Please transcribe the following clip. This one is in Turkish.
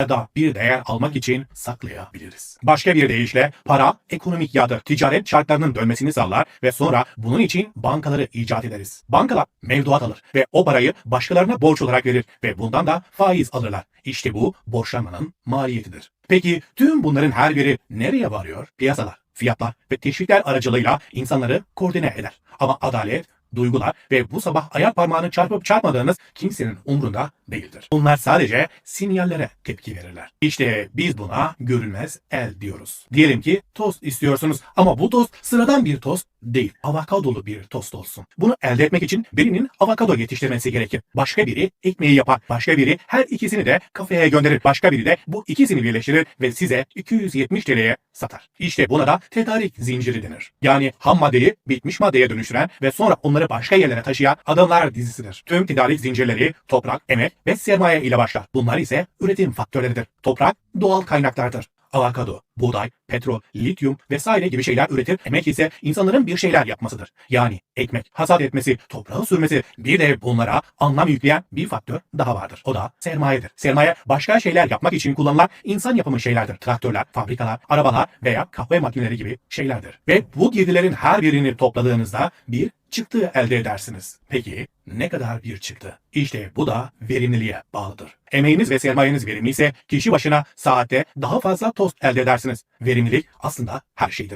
ya da bir değer almak için saklayabiliriz. Başka bir deyişle para ekonomik yağdır. Ticaret şartlarının dönmesini sağlar ve sonra bunun için bankaları icat ederiz. Bankalar mevduat alır ve o parayı başkalarına borç olarak verir ve bundan da faiz alırlar. İşte bu borçlanmanın maliyetidir. Peki tüm bunların her biri nereye varıyor? Piyasalar, fiyatlar ve teşvikler aracılığıyla insanları koordine eder. Ama adalet, duygular ve bu sabah ayak parmağını çarpıp çarpmadığınız kimsenin umrunda değildir. Bunlar sadece sinyallere tepki verirler. İşte biz buna görünmez el diyoruz. Diyelim ki tost istiyorsunuz ama bu tost sıradan bir tost değil. Avokadolu bir tost olsun. Bunu elde etmek için birinin avokado yetiştirmesi gerekir. Başka biri ekmeği yapar. Başka biri her ikisini de kafeye gönderir. Başka biri de bu ikisini birleştirir ve size 270 TL'ye satar. İşte buna da tedarik zinciri denir. Yani ham maddeyi bitmiş maddeye dönüştüren ve sonra onları başka yerlere taşıyan adamlar dizisidir. Tüm tedarik zincirleri toprak, emek ve sermaye ile başlar. Bunlar ise üretim faktörleridir. Toprak doğal kaynaklardır. Avokado, buğday, petrol, lityum vesaire gibi şeyler üretir. Emek ise insanların bir şeyler yapmasıdır. Yani ekmek, hasat etmesi, toprağı sürmesi bir de bunlara anlam yükleyen bir faktör daha vardır. O da sermayedir. Sermaye başka şeyler yapmak için kullanılan insan yapımı şeylerdir. Traktörler, fabrikalar, arabalar veya kahve makineleri gibi şeylerdir. Ve bu girdilerin her birini topladığınızda bir çıktı elde edersiniz. Peki ne kadar bir çıktı? İşte bu da verimliliğe bağlıdır. Emeğiniz ve sermayeniz verimli ise kişi başına saatte daha fazla tost elde edersiniz. Verimlilik aslında her şeydir.